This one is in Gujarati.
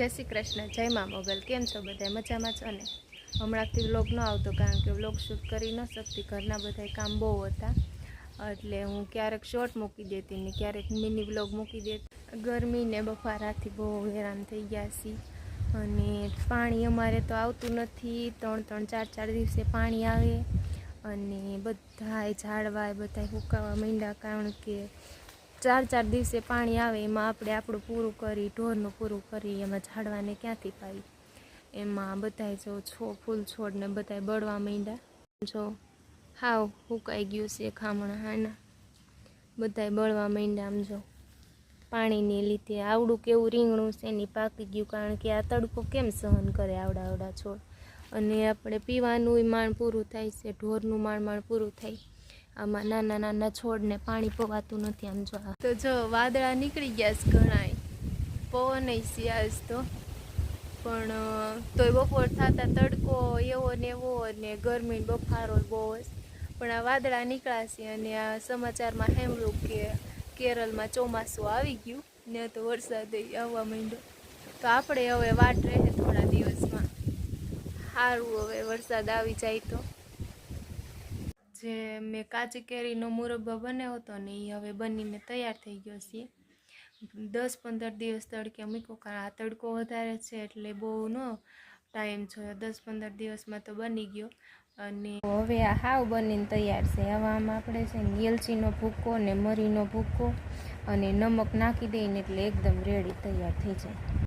જય શ્રી કૃષ્ણ, જય મા મોગલ, કેમ છો બધા? મજામાં છો ને? હમણાંથી વ્લોગ ન આવતો કારણ કે વ્લોગ શૂટ કરી ન શકતી, ઘરના બધા કામ બહુ હતા. એટલે હું ક્યારેક શોર્ટ મૂકી દેતી ને ક્યારેક મિની વ્લોગ મૂકી દેતી. ગરમીને બફારાથી બહુ હેરાન થઈ ગયા છીએ. અને પાણી અમારે તો આવતું નથી, ત્રણ ત્રણ, ચાર ચાર દિવસે પાણી આવે. અને બધાય ઝાડવાય, બધાય હુકાવા માંડ્યા કારણ કે ચાર ચાર દિવસે પાણી આવે, એમાં આપણે આપણું પૂરું કરી, ઢોરનું પૂરું કરી, એમાં ઝાડવાને ક્યાંથી પાઈ એમાં બધાય જો છો, ફૂલ છોડને બધાય બળવા માંડ્યા. જો હાવ હુકાઈ ગયું છે ખામણા હાના. બધાય બળવા માંડ્યા આમ જો. પાણીને લીધે આવડું કેવું રીંગણું છે એની પાકી ગયું કારણ કે આ તડકો કેમ સહન કરે આવડા આવડા છોડ? અને આપણે પીવાનું માણ પૂરું થાય છે, ઢોરનું માણ માણ પૂરું થાય. આમાં નાના નાના છોડને પાણી પવાતું નથી આમ જો તો જો વાદળા નીકળી ગયા છે ઘણાય. પવન સિયાસ તો. પણ તોય બપોર થતા તડકો એવો ને એવો અને ગરમી બફારો બહુ પણ આ વાદળા નીકળ્યા અને આ સમાચારમાં સાંભળ્યું કે કેરળમાં ચોમાસું આવી ગયું. ને તો વરસાદ આવવા માંડ્યો. તો આપણે હવે વાટ રહે થોડા દિવસમાં. સારું હવે વરસાદ આવી જાય તો. જે મેં કાચી કેરીનો મુરબ્બો બનાવ્યો હતો ને એ હવે બનીને તૈયાર થઈ ગયો છે. દસ પંદર દિવસ તડકે મૂક્યો, કારણ આ તડકો વધારે છે એટલે બહુ નો ટાઈમ થયો દસ પંદર દિવસમાં તો બની ગયો. અને હવે આ હાવ બનીને તૈયાર છે. હવે આમાં આપણે છે ને એલચીનો ભૂકો ને મરીનો ભૂકો અને નમક નાખી દઈને એટલે એકદમ રેડી તૈયાર થઈ જાય.